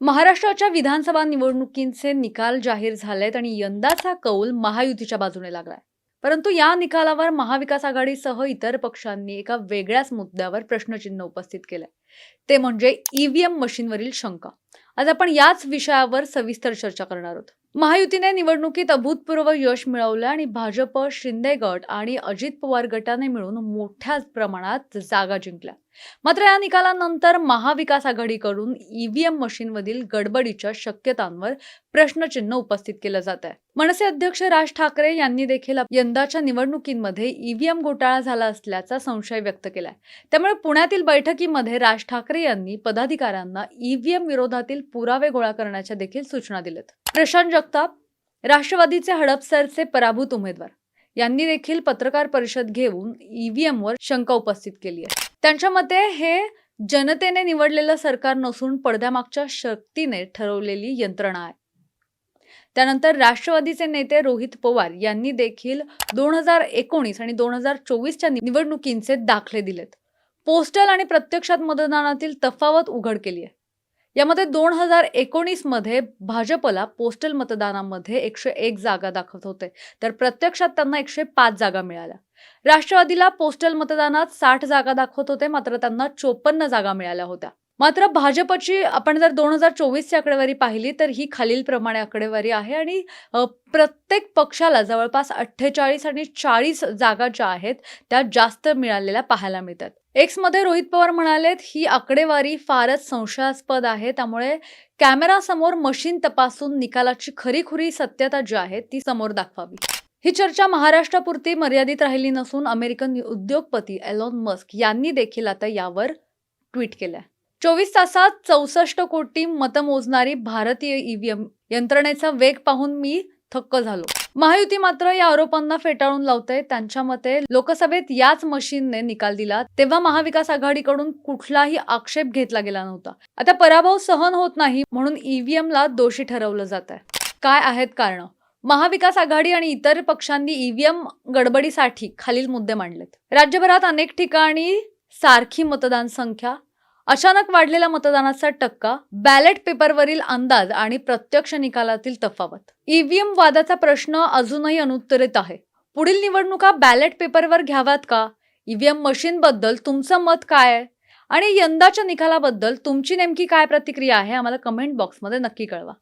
महाराष्ट्राच्या विधानसभा निवडणुकींचे निकाल जाहीर झालेत आणि यंदाचा कौल महायुतीच्या बाजूने लागलाय. परंतु या निकालावर महाविकास आघाडीसह इतर पक्षांनी एका वेगळ्याच मुद्द्यावर प्रश्नचिन्ह उपस्थित केलंय. ते म्हणजे ईव्हीएम मशीनवरील शंका. आज आपण याच विषयावर सविस्तर चर्चा करणार आहोत. महायुतीने निवडणुकीत अभूतपूर्व यश मिळवलं आणि भाजप शिंदे गट आणि अजित पवार गटाने मिळून मोठ्या प्रमाणात जागा जिंकल्या. मात्र या निकालानंतर महाविकास आघाडीकडून ईव्हीएम मशीनमधील गडबडीच्या शक्यतांवर प्रश्नचिन्ह उपस्थित केलं जात आहे मनसे अध्यक्ष राज ठाकरे यांनी देखील यंदाच्या निवडणुकीमध्ये ईव्हीएम घोटाळा झाला असल्याचा संशय व्यक्त केलाय. त्यामुळे पुण्यातील बैठकीमध्ये राज ठाकरे यांनी पदाधिकाऱ्यांना ईव्हीएम विरोधातील पुरावे गोळा करण्याच्या देखील सूचना दिल्यात. प्रशांत जगताप राष्ट्रवादीचे हडपसरचे पराभूत उमेदवार. यांनी देखील पत्रकार परिषद घेऊन ईव्हीएमवर शंका उपस्थित केली आहे. त्यांच्या मते हे जनतेने निवडलेलं सरकार नसून पडद्यामागच्या शक्तीने ठरवलेली यंत्रणा आहे. त्यानंतर राष्ट्रवादीचे नेते रोहित पवार यांनी देखील दोन हजार एकोणीस आणि दोन हजार चोवीसच्या निवडणुकींचे दाखले दिलेत. पोस्टल आणि प्रत्यक्षात मतदानातील तफावत उघड केली आहे. यामध्ये दोन हजार एकोणीसमध्ये भाजपला पोस्टल मतदानामध्ये एकशे एक जागा दाखवत होते. तर प्रत्यक्षात त्यांना एकशे पाच जागा मिळाल्या. राष्ट्रवादीला पोस्टल मतदानात साठ जागा दाखवत होते मात्र त्यांना चोपन्न जागा मिळाल्या होत्या. मात्र भाजपची आपण जर दोन हजार चोवीसची आकडेवारी पाहिली तर ही खालीलप्रमाणे आकडेवारी आहे आणि प्रत्येक पक्षाला जवळपास अठ्ठेचाळीस आणि चाळीस जागा ज्या आहेत त्या जास्त मिळालेल्या पाहायला मिळतात. एक्समध्ये रोहित पवार म्हणालेत ही आकडेवारी फारच संशयास्पद आहे. त्यामुळे कॅमेरासमोर मशीन तपासून निकालाची खरीखुरी सत्यता जी आहे ती समोर दाखवावी. ही चर्चा महाराष्ट्रापुरती मर्यादित राहिली नसून अमेरिकन उद्योगपती एलॉन मस्क यांनी देखील आता यावर ट्विट केलंय. चोवीस तासात चौसष्ट कोटी मतं मोजणारी भारतीय ईव्हीएम यंत्रणेचा वेग पाहून मी थक्क झालो. महायुती मात्र या आरोपांना फेटाळून लावते त्यांच्या मते लोकसभेत याच मशीनने निकाल दिला तेव्हा महाविकास आघाडीकडून कुठलाही आक्षेप घेतला गेला नव्हता. आता पराभव सहन होत नाही म्हणून ईव्हीएमला दोषी ठरवलं जात आहे काय आहेत कारण? महाविकास आघाडी आणि इतर पक्षांनी ईव्हीएम गडबडीसाठी खालील मुद्दे मांडलेत. राज्यभरात अनेक ठिकाणी सारखी मतदान संख्या अचानक वाढलेला मतदानाचा टक्का बॅलेट पेपरवरील अंदाज आणि प्रत्यक्ष निकालातील तफावत. ईव्हीएम वादाचा प्रश्न अजूनही अनुत्तरित आहे. पुढील निवडणुका बॅलेट पेपरवर घ्याव्यात का? ईव्हीएम मशीन बद्दल तुमचं मत काय आहे? आणि यंदाच्या निकालाबद्दल तुमची नेमकी काय प्रतिक्रिया आहे? आम्हाला कमेंट बॉक्समध्ये नक्की कळवा.